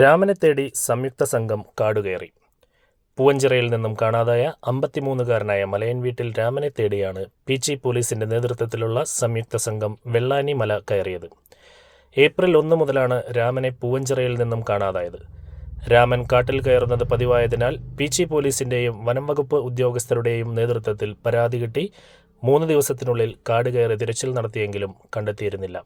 രാമനെ തേടി സംയുക്ത സംഘം കാടുകയറി. പൂവഞ്ചിറയിൽ നിന്നും കാണാതായ അമ്പത്തിമൂന്നുകാരനായ മലയൻ വീട്ടിൽ രാമനെ തേടിയാണ് പി ജി പോലീസിന്റെ നേതൃത്വത്തിലുള്ള സംയുക്ത സംഘം വെള്ളാനി മല കയറിയത്. ഏപ്രിൽ ഒന്ന് മുതലാണ് രാമനെ പൂവഞ്ചിറയിൽ നിന്നും കാണാതായത്. രാമൻ കാട്ടിൽ കയറുന്നത് പതിവായതിനാൽ പി ജി പോലീസിന്റെയും വനം വകുപ്പ് ഉദ്യോഗസ്ഥരുടെയും നേതൃത്വത്തിൽ പരാതി കിട്ടി മൂന്ന് ദിവസത്തിനുള്ളിൽ കാട് കയറി തിരച്ചിൽ നടത്തിയെങ്കിലും കണ്ടെത്തിയിരുന്നില്ല.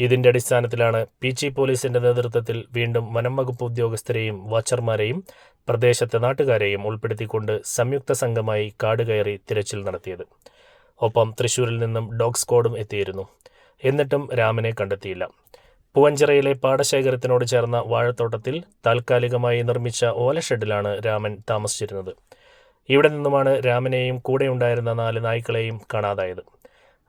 ഇതിന്റെ അടിസ്ഥാനത്തിലാണ് പി ജി പോലീസിന്റെ നേതൃത്വത്തിൽ വീണ്ടും വനം വകുപ്പ് ഉദ്യോഗസ്ഥരെയും വാച്ചർമാരെയും പ്രദേശത്തെ നാട്ടുകാരെയും ഉൾപ്പെടുത്തിക്കൊണ്ട് സംയുക്ത സംഘമായി കാട് കയറി തിരച്ചിൽ നടത്തിയത്. ഒപ്പം തൃശൂരിൽ നിന്നും ഡോഗ് സ്ക്വാഡും എത്തിയിരുന്നു. എന്നിട്ടും രാമനെ കണ്ടെത്തിയില്ല. പൂവഞ്ചിറയിലെ പാടശേഖരത്തിനോട് ചേർന്ന വാഴത്തോട്ടത്തിൽ താൽക്കാലികമായി നിർമ്മിച്ച ഓലഷെഡിലാണ് രാമൻ താമസിച്ചിരുന്നത്. ഇവിടെ നിന്നുമാണ് രാമനെയും കൂടെയുണ്ടായിരുന്ന നാല് നായ്ക്കളെയും കാണാതായത്.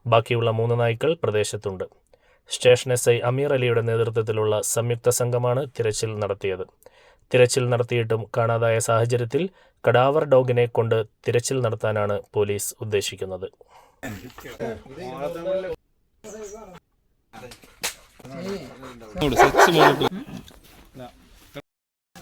ബാക്കിയുള്ള മൂന്ന് നായ്ക്കൾ പ്രദേശത്തുണ്ട്. സ്റ്റേഷൻ എസ് ഐ അമീർ അലിയുടെ നേതൃത്വത്തിലുള്ള സംയുക്ത സംഘമാണ് തിരച്ചിൽ നടത്തിയത്. തിരച്ചിൽ നടത്തിയിട്ടും കാണാതായ സാഹചര്യത്തിൽ കടാവർ ഡോഗിനെ കൊണ്ട് തിരച്ചിൽ നടത്താനാണ് പോലീസ് ഉദ്ദേശിക്കുന്നത്.